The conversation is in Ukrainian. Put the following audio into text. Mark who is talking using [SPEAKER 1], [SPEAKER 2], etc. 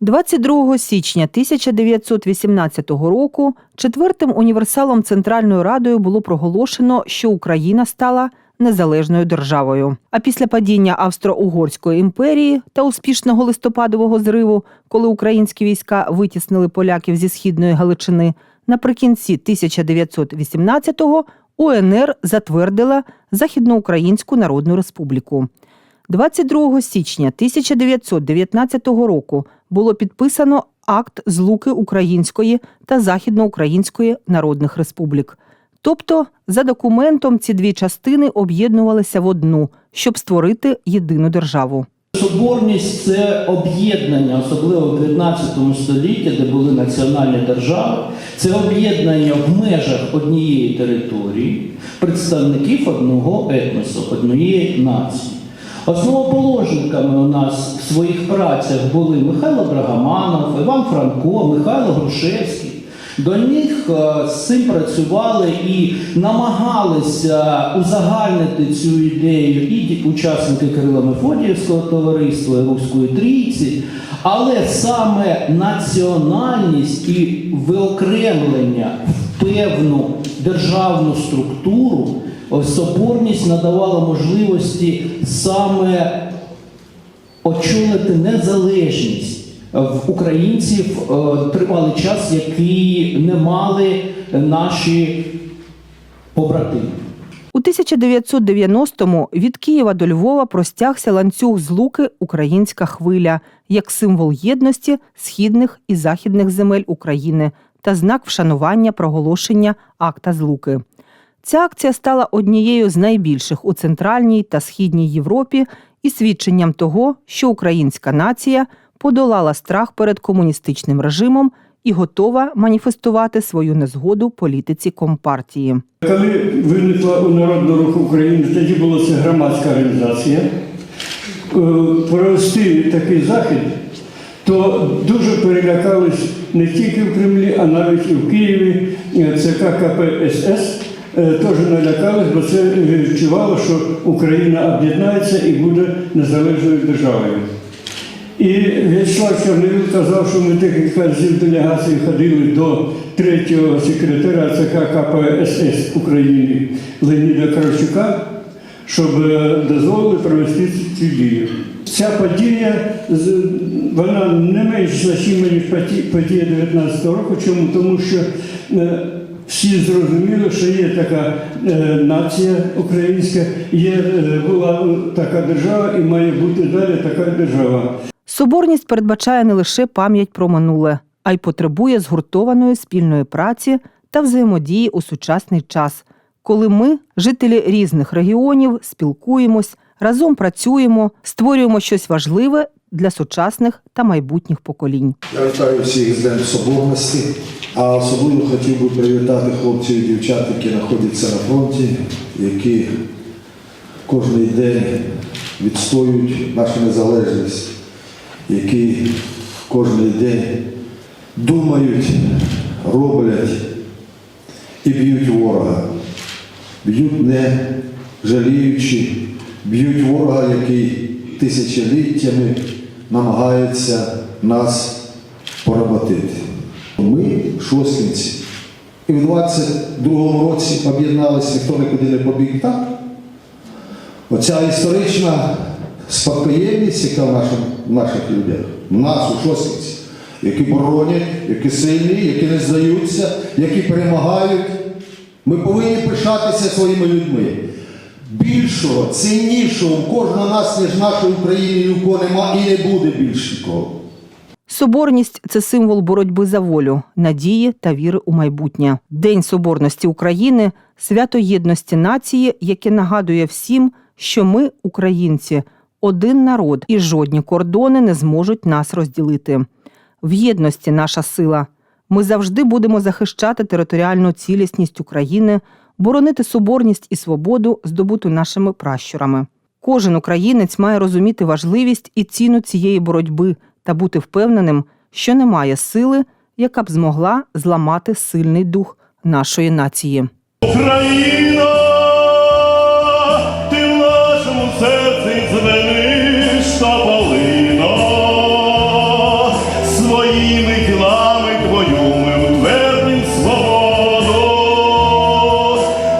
[SPEAKER 1] 22 січня 1918 року четвертим універсалом Центральною Радою було проголошено, що Україна стала незалежною державою. А після падіння Австро-Угорської імперії та успішного листопадового зриву, коли українські війська витіснили поляків зі східної Галичини, наприкінці 1918-го УНР затвердила Західноукраїнську Народну Республіку. 22 січня 1919 року було підписано акт злуки Української та Західноукраїнської народних республік. Тобто, за документом ці дві частини об'єднувалися в одну, щоб створити єдину державу.
[SPEAKER 2] Соборність це об'єднання, особливо в 19 столітті, де були національні держави. Це об'єднання в межах однієї території представників одного етносу, однієї нації. Основоположниками у нас в своїх працях були Михайло Драгоманов, Іван Франко, Михайло Грушевський. До них е, з цим працювали і намагалися узагальнити цю ідею і учасники Кирила Мефодіївського товариства і Руської трійці, але саме національність і виокремлення в певну державну структуру соборність надавала можливості саме очолити незалежність в українців е, тривалий час, який не мали наші побратими.
[SPEAKER 1] У 1990-му від Києва до Львова простягся ланцюг злуки Українська хвиля як символ єдності східних і західних земель України та знак вшанування проголошення акта злуки. Ця акція стала однією з найбільших у центральній та східній Європі і свідченням того, що українська нація подолала страх перед комуністичним режимом і готова маніфестувати свою незгоду політиці компартії.
[SPEAKER 3] Коли виникла у Народного руху України, тоді була це громадська організація. е, Провести такий захід, то дуже перелякались не тільки в Кремлі, а навіть і в Києві. Е, ЦК КПСС теж налякались, бо це відчувало, що Україна об'єднається і буде незалежною державою. І В'ячеслав Чорновіл казав, що ми декілька разів делегації ходили до третього секретаря ЦК КПСС України Леоніда Кравчука, щоб е, дозволили провести цю дію. Ця подія вона не менш значима, ніж подія 19 року. Чому? Тому що е, всі зрозуміли, що є така е, нація українська, є, е, була така держава і має бути далі така держава.
[SPEAKER 1] Соборність передбачає не лише пам'ять про минуле, а й потребує згуртованої спільної праці та взаємодії у сучасний час, коли ми, жителі різних регіонів, спілкуємось, разом працюємо, створюємо щось важливе для сучасних та майбутніх поколінь.
[SPEAKER 4] Я вітаю всіх з Днем Соборності, а особливо хотів би привітати хлопців і дівчат, які знаходяться на фронті, які кожен день відстоюють нашу незалежність, які кожен день думають, роблять і б'ють ворога. Б'ють не жаліючи, б'ють ворога, який тисячоліттями намагається нас поработити. Ми, шосткинці, і в 22-му році об'єдналися, ніхто нікуди не побіг так. Оця історична спадкоємність, яка в наших, в наших людях, в нас, у шосткинці, які боронять, які сильні, які не здаються, які перемагають. Ми повинні пишатися своїми людьми. Більшого, ціннішого в кожного нас, ніж нашої України, ні в кого нема і не буде більше нікого.
[SPEAKER 1] Соборність це символ боротьби за волю, надії та віри у майбутнє. День Соборності України свято єдності нації, яке нагадує всім, що ми, українці, один народ, і жодні кордони не зможуть нас розділити. В єдності наша сила. Ми завжди будемо захищати територіальну цілісність України, боронити соборність і свободу, здобуту нашими пращурами. Кожен українець має розуміти важливість і ціну цієї боротьби та бути впевненим, що немає сили, яка б змогла зламати сильний дух нашої нації.
[SPEAKER 5] Україно!